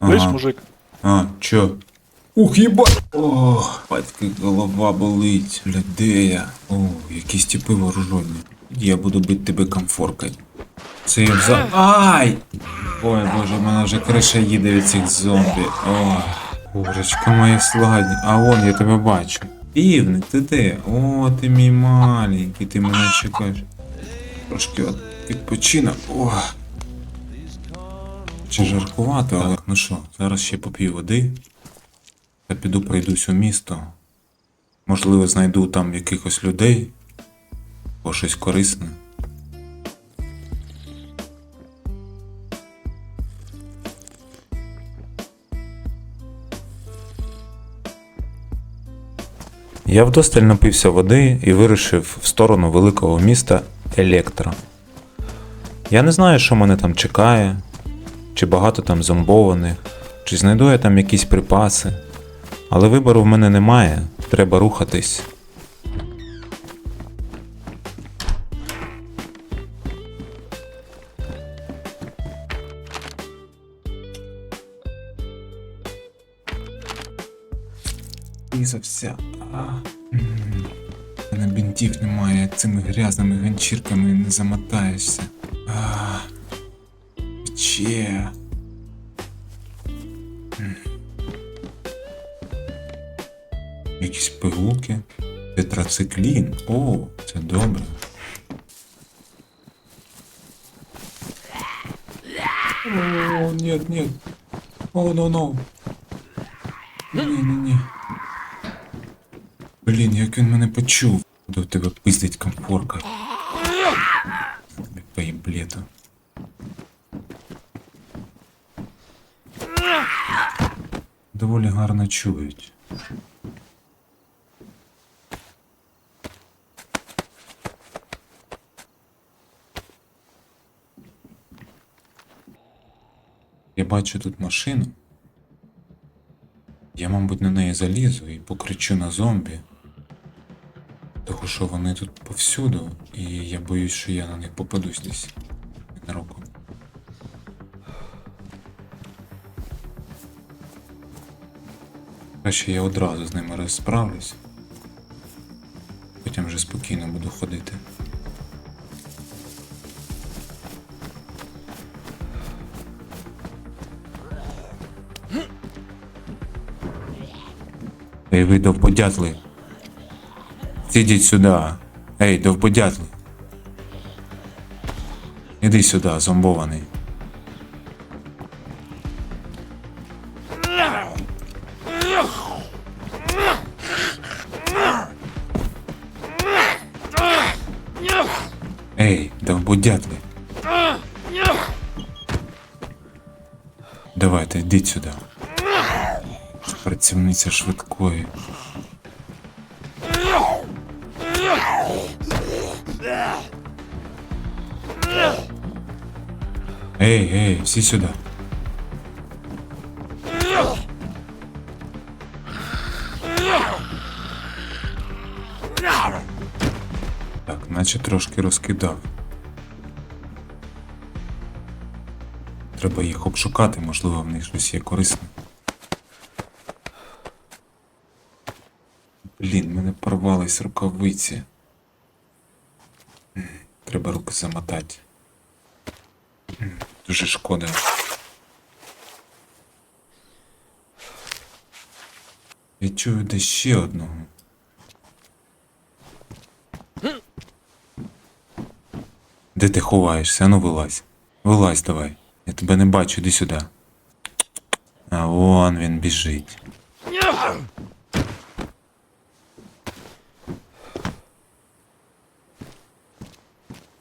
Слышь, Ага. мужик, А, чо? Ух, їбать! О, батька голова болить, бля, де я? О, якісь типи вооружені. Я буду бити тебе комфоркою. Це я взяв. Ай! Ой, боже, в мене вже криша їде від цих зомбі. Ой, курочка моя сладня. А вон я тебе бачу. Півник, ти де? О, ти мій маленький, ти мене чекаєш. Трошки от відпочинок. О. Чи жаркувато, але ну що, зараз ще поп'ю води. Та піду пройдусь у місто. Можливо, знайду там якихось людей. Або щось корисне. Я вдосталь напився води і вирушив в сторону великого міста Електро. Я не знаю, що мене там чекає, чи багато там зомбованих, чи знайду я там якісь припаси. Але вибору в мене немає, треба рухатись. Різався. Мене бінтів немає, цими грязними ганчірками не замотаєшся. А, Пече. Якісь пигулки. Тетрациклін. О, це добре. О, нет, нет. О, ну, ну. Ні, ні, ні. Блін, як він мене почув. До тебе пиздить комфорка. Тобі поєблету. Доволі гарно чують. Я бачу тут машину. Я, мабуть, на неї залізу і покричу на зомбі. Тому що вони тут повсюду, і я боюсь, що я на них попадусь десь ненароком. Краще я одразу з ними розправлюсь. Потім вже спокійно буду ходити. Ей, ви довбодятли. Ідіть сюди. Ей, довбодятли. Іди сюди, зомбований. Ей, довбодятли. Давайте, йдіть сюди. Працівниця швидкої. Ей, ей, всі сюди. Так, наче трошки розкидав. Треба їх обшукати, можливо, в них щось є корисне. Блін, в мене порвались рукавиці. Треба руки замотати. Дуже шкода. Я чую десь ще одного. Де ти ховаєшся? Ну вилазь. Вилазь давай. Тебе не бачу, іди сюди. А вон він біжить.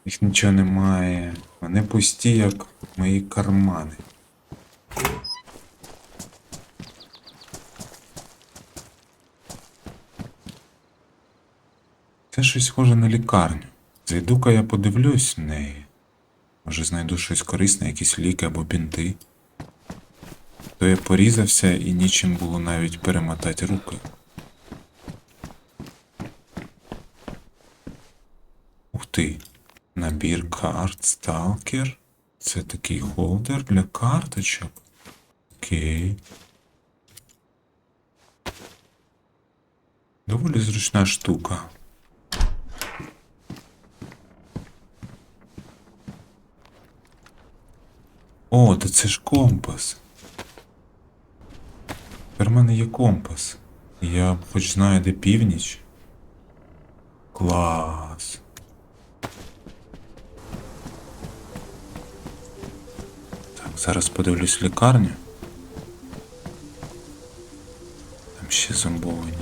Їх нічого немає. Вони пусті, як мої кармани. Це щось схоже на лікарню. Зайду-ка я подивлюсь в неї. Може знайду щось корисне, якісь ліки або бінти. То я порізався і нічим було навіть перемотати руки. Ух ти. Набір карт Stalker. Це такий холдер для карточок. Окей. Доволі зручна штука. То це ж компас. Тепер в мене є компас. Я хоч знаю, де північ. Клас. Так, зараз подивлюсь лікарню. Там ще зомбовані.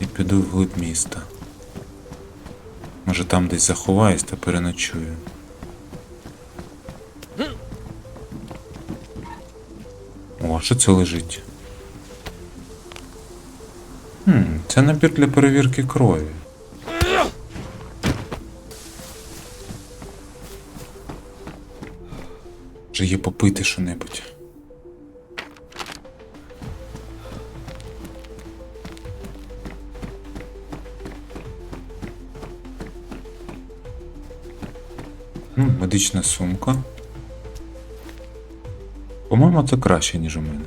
І піду вглиб міста. Може там десь заховаюсь та переночую. О, що це лежить? Хм, це набір для перевірки крові. Вже є попити що-небудь. Медична сумка. По-моєму, це краще, ніж у мене.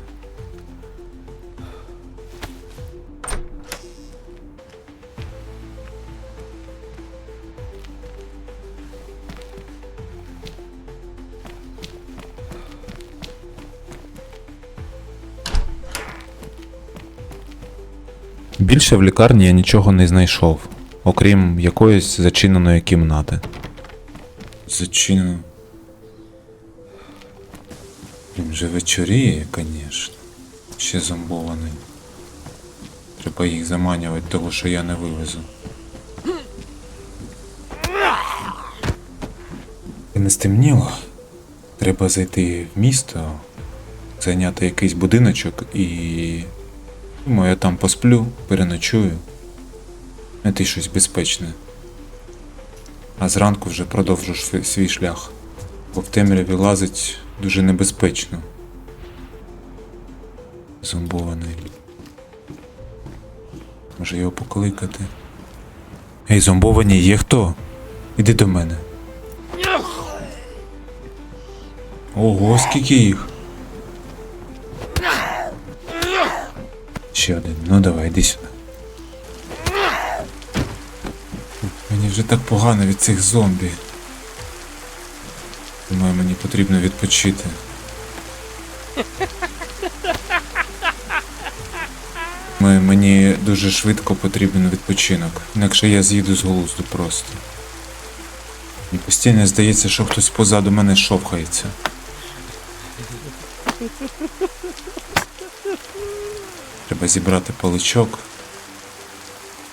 Більше в лікарні я нічого не знайшов, окрім якоїсь зачиненої кімнати. Зачинено. Він же вечоріє, звісно. Ще зомбований. Треба їх заманювати того, що я не вивезу. І не стемніло. Треба зайти в місто, зайняти якийсь будиночок і. Думаю, я там посплю, переночую. Знайти щось безпечне. А зранку вже продовжу свій шлях. Бо в темряві лазить дуже небезпечно. Зомбований. Може його покликати. Ей, зомбовані, є хто? Іди до мене. Ого, скільки їх. Ще один. Ну давай, іди сюди. Мені вже так погано від цих зомбі. Думаю, мені потрібно відпочити. Мені дуже швидко потрібен відпочинок. Інакше я з'їду з глузду просто. І постійно здається, що хтось позаду мене шовхається. Треба зібрати паличок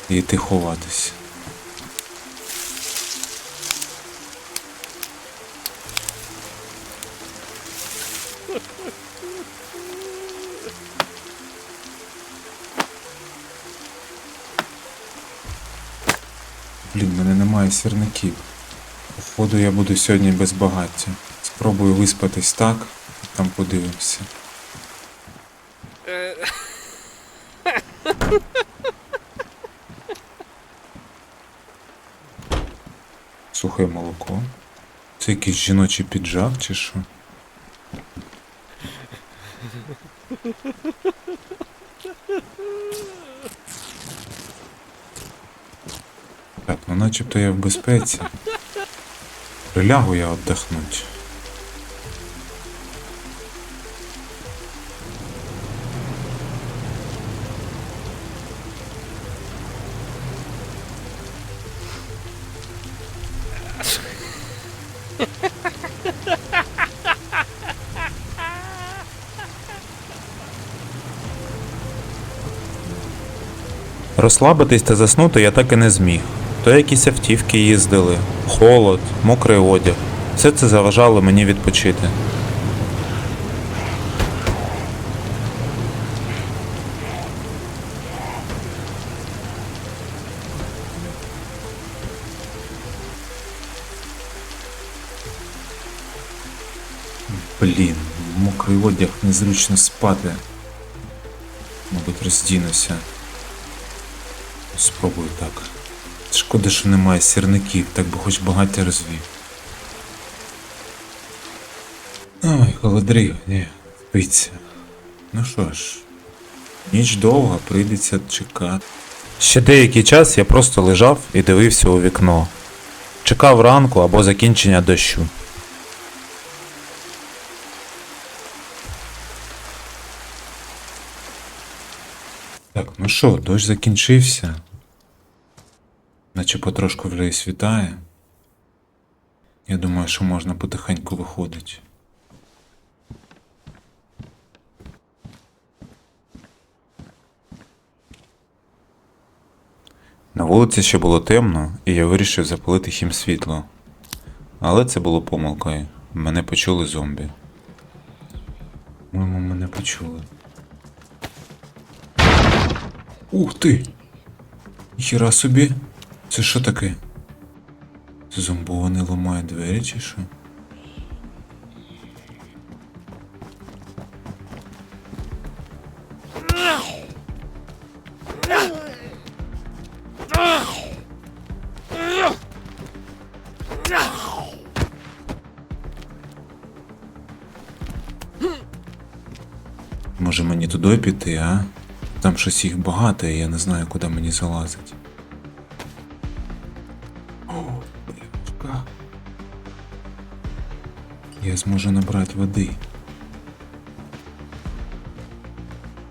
і йти ховатись. Блін, в мене немає сірників. Походу я буду сьогодні без багаття. Спробую виспатись так, і там подивимося. Сухе молоко. Це якийсь жіночий піджак чи що? Так, ну начебто я в безпеці. Прилягу я віддохнуть. Розслабитись та заснути я так і не зміг. То якісь автівки їздили, холод, мокрий одяг. Все це заважало мені відпочити. Блін, мокрий одяг незручно спати. Мабуть, роздінуся. Спробую так. Шкода, що немає сірників, так би хоч багаття розвів. Ой, холодрів, ні. Спиться. Ну що ж, ніч довга, прийдеться чекати. Ще деякий час я просто лежав і дивився у вікно. Чекав ранку або закінчення дощу. Так, ну що, дощ закінчився. Наче потрошку вже і світає. Я думаю, що можна потихеньку виходити. На вулиці ще було темно, і я вирішив запалити хім світло. Але це було помилкою. Мене почули зомбі. Моєму мене почули. Ух ти! Хіра собі! Це що таке? Це зомбований ламає двері чи що? Може мені туди піти, а? Там щось їх багато, і я не знаю, куди мені залазить. Я зможу набрати води.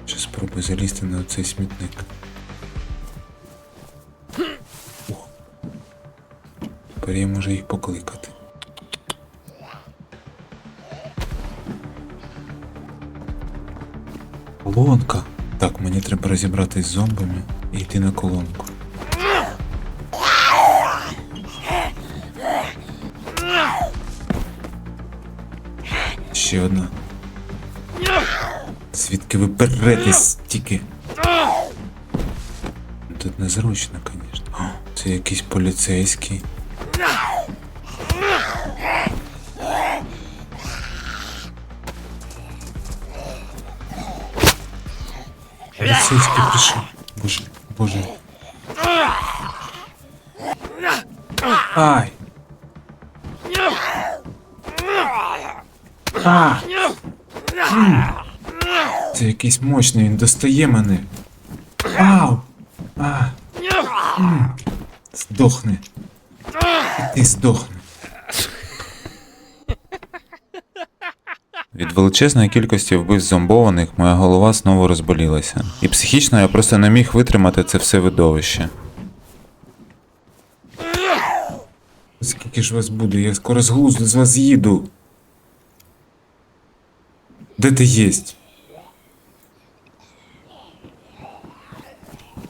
Ще спробую залізти на цей смітник. О. Тепер я можу їх покликати. Колонка. Так, мені треба розібратись з зомбами і йти на колонку. Ще одна. Звідки ви перетесь тільки? Тут незручно, звісно. Це якийсь поліцейський. Поліцейський прийшов. Боже, боже. Ай! А! Це якийсь мощний, він достає мене. Ау! А! Здохни. І ти здохни. Від величезної кількості вбивств зомбованих моя голова знову розболілася. І психічно я просто не міг витримати це все видовище. Скільки ж вас буде? Я скоро з глузду з вас з'їду. Де ти єсть?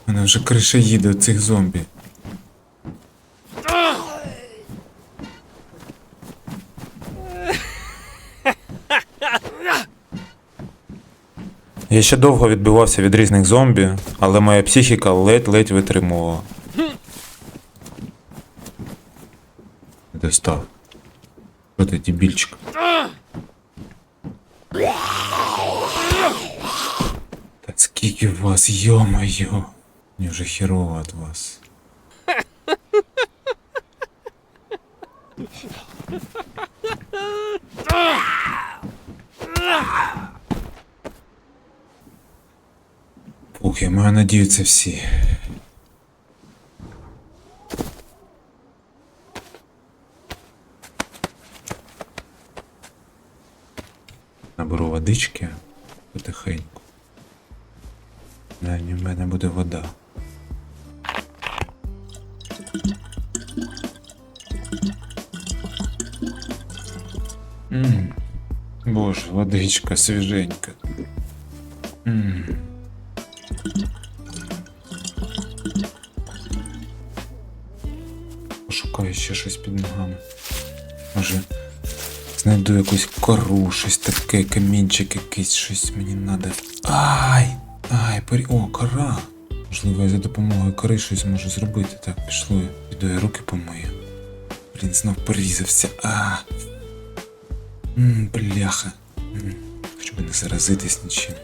У мене вже криша їде від цих зомбі. Я ще довго відбивався від різних зомбі, але моя психіка ледь-ледь витримувала. Достав. Що ти, дебільчик? Та скільки вас, йо-моє. Мені вже херово від вас. Фух, я маю надію, це всі. Водички потихеньку. Навіть в мене буде вода. М, Боже, водичка свіженька. М. кору, щось таке, камінчик якийсь, щось мені надо. Ай! Ай, парі. О, кора. Можливо, я за допомогою кори щось можу зробити. Так, пішло. Піду я руки помию. Блін, знов порізався. А. М, бляха. М, Хоч би не заразитись нічим.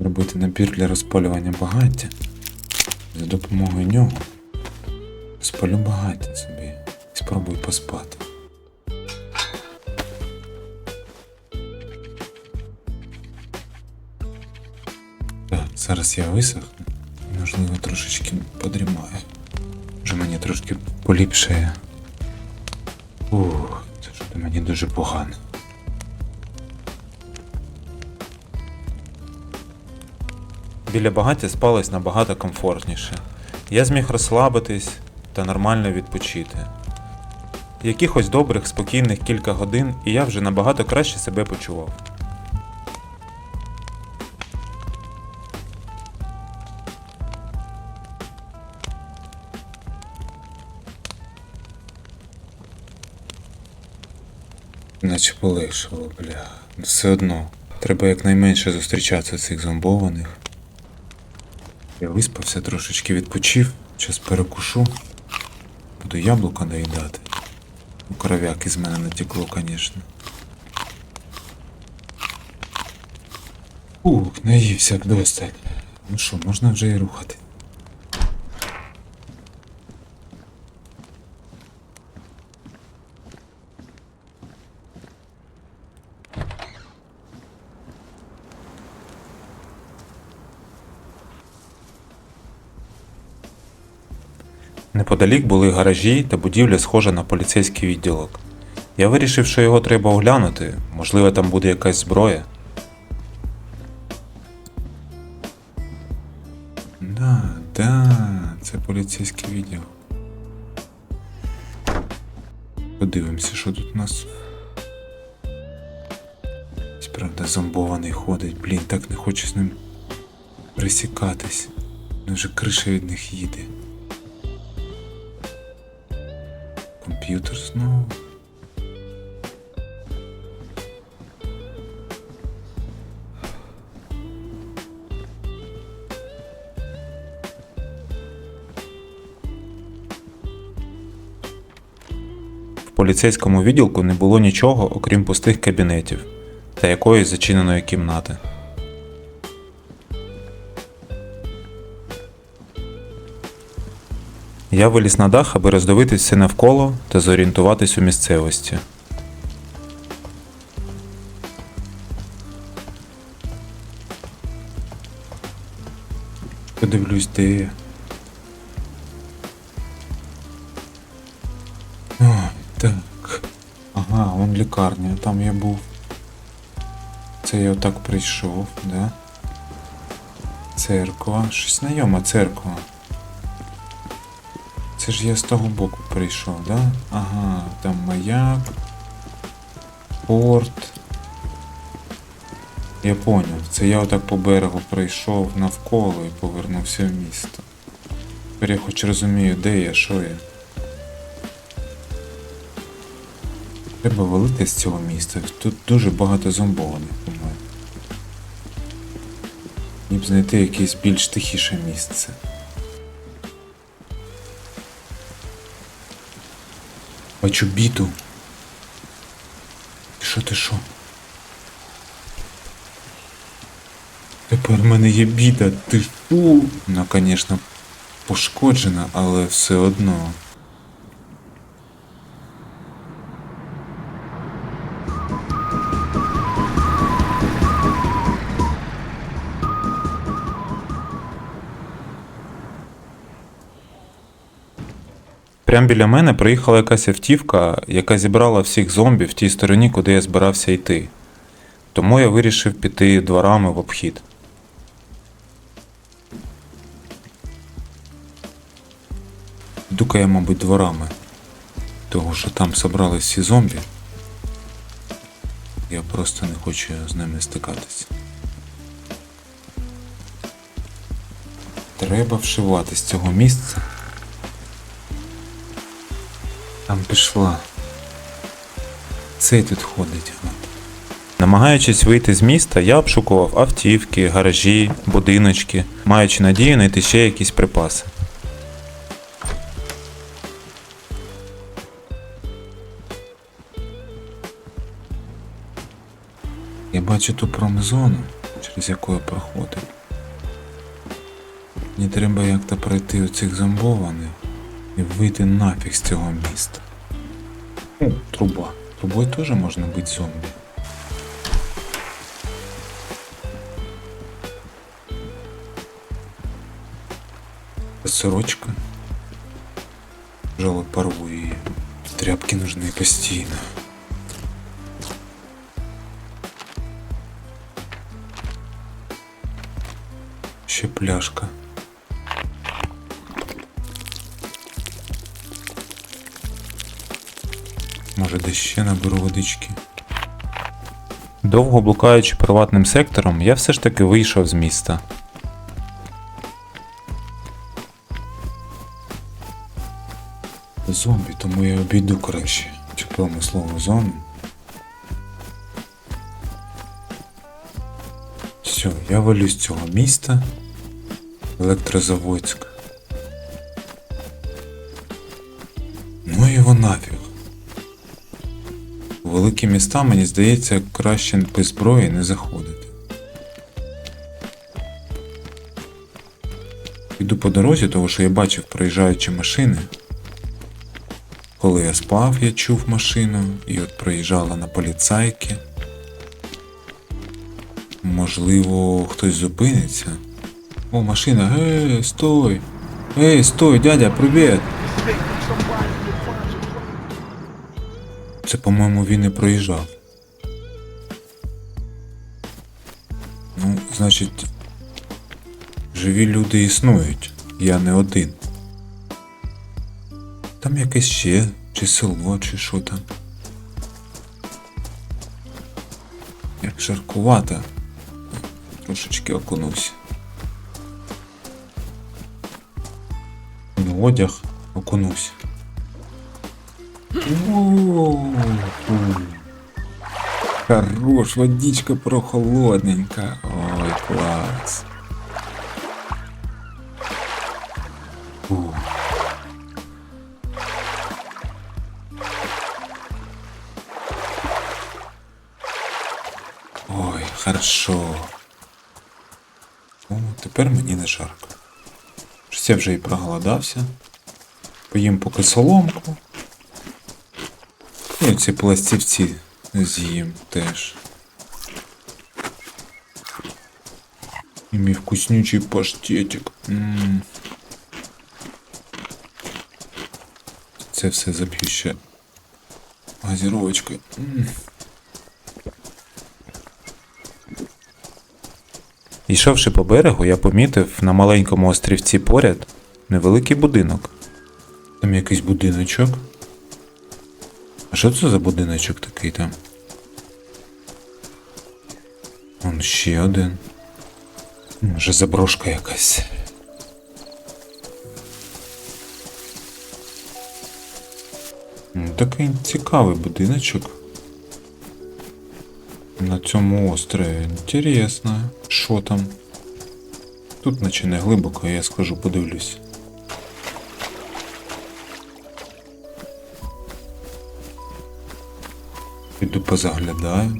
Робити набір для розпалювання багаття. За допомогою нього Спалю багаття Спробуй поспати. Так, зараз я висохну і, можливо, трошечки подрімаю. Вже мені трошки поліпшає. Ух, це ж мені дуже погано. Біля багаття спалось набагато комфортніше. Я зміг розслабитись та нормально відпочити. Якихось добрих, спокійних кілька годин, і я вже набагато краще себе почував. Наче полегшало, бля. Все одно. Треба якнайменше зустрічатися цих зомбованих. Я виспався, трошечки відпочив, час перекушу. Буду яблука доїдати. Кров'як із мене натекло, звісно. Ух, наївся вдосталь. Ну що, можна вже і рухати. Неподалік були гаражі та будівля схожа на поліцейський відділок. Я вирішив, що його треба оглянути, можливо, там буде якась зброя. Да, да, це поліцейський відділ. Подивимося, що тут у нас. Правда, зомбований ходить. Блін, так не хочу з ним присікатись. Ну вже криша від них їде. Комп'ютер знову. В поліцейському відділку не було нічого, окрім пустих кабінетів та якоїсь зачиненої кімнати. Я виліз на дах, аби роздивитись все навколо та зорієнтуватись у місцевості. Подивлюсь, де я. Так. Ага, вон лікарня, там я був. Це я отак прийшов, да? Церква. Щось знайома церква. Це ж я з того боку прийшов, да? Ага, там маяк. Порт. Я поняв, це я отак по берегу пройшов навколо і повернувся в місто. Тепер я хоч розумію, де я, що я. Треба валити з цього міста. Тут дуже багато зомбованих, по-моєму. Б знайти якесь більш тихіше місце. Бачу біту. Що ти що? Тепер в мене є біда, ти що? Вона, звісно, пошкоджена, але все одно. Прямо біля мене приїхала якась автівка, яка зібрала всіх зомбі в тій стороні, куди я збирався йти. Тому я вирішив піти дворами в обхід. Йду-ка я, мабуть, дворами. Того, що там собрались всі зомбі. Я просто не хочу з ними стикатися. Треба вшивати з цього місця. Там пішла. Цей тут ходить. а. Намагаючись вийти з міста, я обшукував автівки, гаражі, будиночки, маючи надію знайти ще якісь припаси. Я бачу ту промзону, через яку я проходив. Мені треба як-то пройти оцих зомбованих і вийти нафіг з цього міста. О, труба. Трубою теж можна бути зомбі. сорочка. Жало порву її. Тряпки нужны постійно. Ще пляшка. Може, де ще наберу водички. Довго блукаючи приватним сектором, я все ж таки вийшов з міста. Зомбі, тому я обійду краще цю промислову зону. Все, я валю з цього міста. Електрозаводськ. Ну його нафіг. Великі міста, мені здається, краще без зброї не заходити. Іду по дорозі, тому що я бачив проїжджаючі машини. Коли я спав, я чув машину, і от проїжджала на поліцайки. Можливо, хтось зупиниться. О, машина, ей, стой! Ей, стой, дядя, привіт! Це, по-моєму, він і проїжджав. Ну, значить, живі люди існують, я не один. Там якесь ще, чи село, чи що там. Як жаркувато. Трошечки окунувся. Ну, одяг окунувся. Хорош, водичка прохолодненька. Ой, клас. Фу. Ой, хорошо. О, тепер мені не жарко. Щось я вже і проголодався. Поїм поки соломку. Ці пластівці з'їм теж. І мій вкуснючий паштетик. М. Це все заб'ю ще газіровочкою. М. Йшовши по берегу, я помітив на маленькому острівці поряд невеликий будинок. Там якийсь будиночок. А що це за будиночок такий там? Вон ще один. Може заброшка якась. Такий цікавий будиночок. На цьому острові. Інтересно. Що там? Тут наче не глибоко, я схожу, подивлюсь. Піду позаглядаю.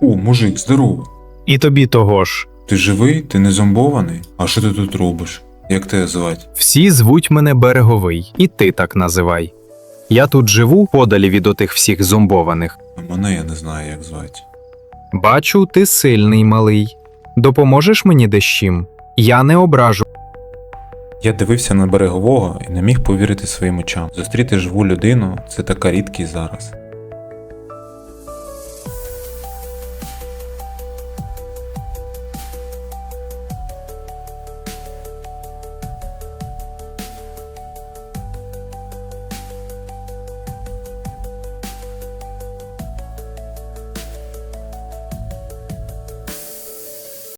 О, мужик, здорово. І тобі того ж. Ти живий? Ти не зомбований? А що ти тут робиш? Як тебе звати? Всі звуть мене береговий, і ти так називай. Я тут живу подалі від отих всіх зомбованих. А мене я не знаю, як звати. Бачу, ти сильний малий. Допоможеш мені дещим? Я не ображу. Я дивився на берегового і не міг повірити своїм очам. Зустріти живу людину це така рідкість зараз.